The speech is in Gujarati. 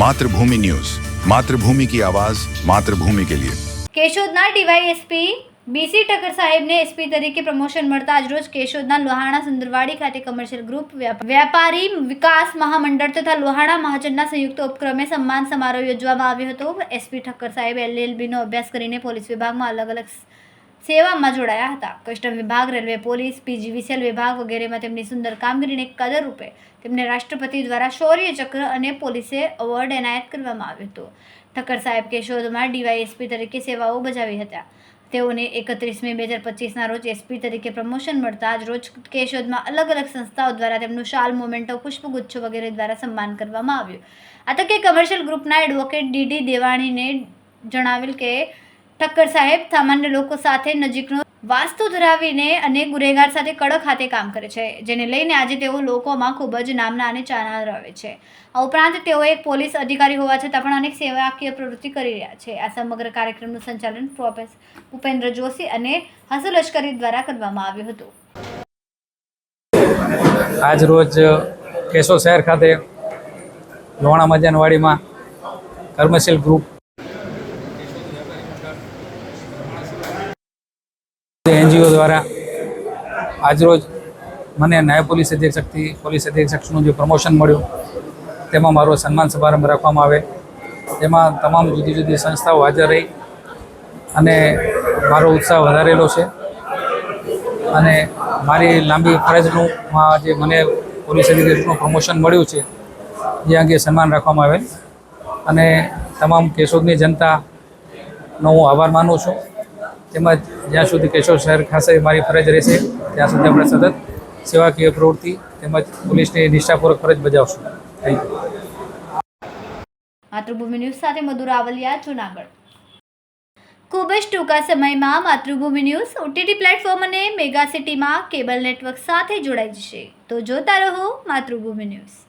માતૃભૂમિ ન્યૂઝ માતૃભૂમિ કી આવાજ માતૃભૂમિ કે લિયે કેશોદના ડીવાયએસપી બીસી ઠક્કર સાહેબને એસપી તરીકે પ્રમોશન મળતા આજ રોજ કેશોદના લોહાણા સુંદરવાડી ખાતે કમર્શિયલ ગ્રુપ વેપારી વિકાસ મહામંડળ તથા લોહાણા મહાજનના સંયુક્ત ઉપક્રમે સન્માન સમારોહ યોજવામાં આવ્યો હતો. એસપી ઠક્કર સાહેબ એલએલબીનો અભ્યાસ કરીને પોલીસ વિભાગમાં અલગ અલગ સેવામાં જોડાયા હતા. કસ્ટમ વિભાગ, રેલવે પોલીસ પીજીવીસીએલ વિભાગ વગેરેમાં તેમની સુંદર કામગીરીને કદર રૂપે તેમને રાષ્ટ્રપતિ દ્વારા શૌર્ય ચક્ર અને પોલીસે એવોર્ડ એનાયત કરવામાં આવ્યો હતો. ઠક્કર સાહેબ કેશોદમાં ડીવાયએસપી તરીકે સેવાઓ બજાવી હતા. તેઓને એકત્રીસ મે બે હજાર પચીસના રોજ એસપી તરીકે પ્રમોશન મળતા જ રોજ કેશોદમાં અલગ અલગ સંસ્થાઓ દ્વારા તેમનું શાલ, મોમેન્ટો, પુષ્પગુચ્છો વગેરે દ્વારા સન્માન કરવામાં આવ્યું. આ તકે કમર્શિયલ ગ્રુપના એડવોકેટ ડીડી દેવાણીને જણાવેલ કે ઠક્કર સાહેબ સામાન્ય લોકો સાથે નજીકનો વાસ્તુ ધરાવીને અને ગુનેગાર સાથે કડક હાથે કામ કરે છે, જેને લઈને આજે તેઓ લોકોમાં ખૂબ જ નામના અને ચાના રહે છે. આ ઉપરાંત તેઓ એક પોલીસ અધિકારી હોવા છતાં પણ અનેક સેવાકીય પ્રવૃત્તિ કરી રહ્યા છે. આ સમગ્ર કાર્યક્રમનું સંચાલન પ્રોફેસર ભૂપેન્દ્ર જોશી અને હસુ લશ્કરી દ્વારા કરવામાં આવ્યું હતું. આજ કેશોદ શહેર ખાતે લોણા મજાનવાડીમાં કર્મશીલ ગ્રુપ દ્વારા આજરોજ મને નાયબ પોલીસ અધિક્ષકથી પોલીસ અધિક્ષકનું જે પ્રમોશન મળ્યું, તેમાં મારો સન્માન સમારંભ રાખવામાં આવે તેમાં તમામ જુદી જુદી સંસ્થાઓ હાજર રહી અને મારો ઉત્સાહ વધારેલો છે. અને મારી લાંબી ફરજનું જે મને પોલીસ અધિકારીનું પ્રમોશન મળ્યું છે જે અંગે સન્માન રાખવામાં આવેલ. અને તમામ કેશોદની જનતાનો હું આભાર માનું છું. તેમજ જ્યાં સુધી કેશોદ શહેર ખાસે મારી ફરજ રહેશે, ત્યાં સુધી આપણે સતત સેવાકીય પ્રવૃત્તિ તેમજ પોલીસની નિષ્ઠાપૂર્વક ફરજ બજાવશું. થેન્ક યુ માતૃભૂમિ ન્યૂઝ સાથે મધુર આવલિયા, જુનાગઢ. ખૂબ જ ટૂંકા સમયમાં માતૃભૂમિ ન્યૂઝ ઓટીટી પ્લેટફોર્મ અને મેગા સિટીમાં કેબલ નેટવર્ક સાથે જોડાઈ જશે. તો જોતા રહો માતૃભૂમિ ન્યૂઝ.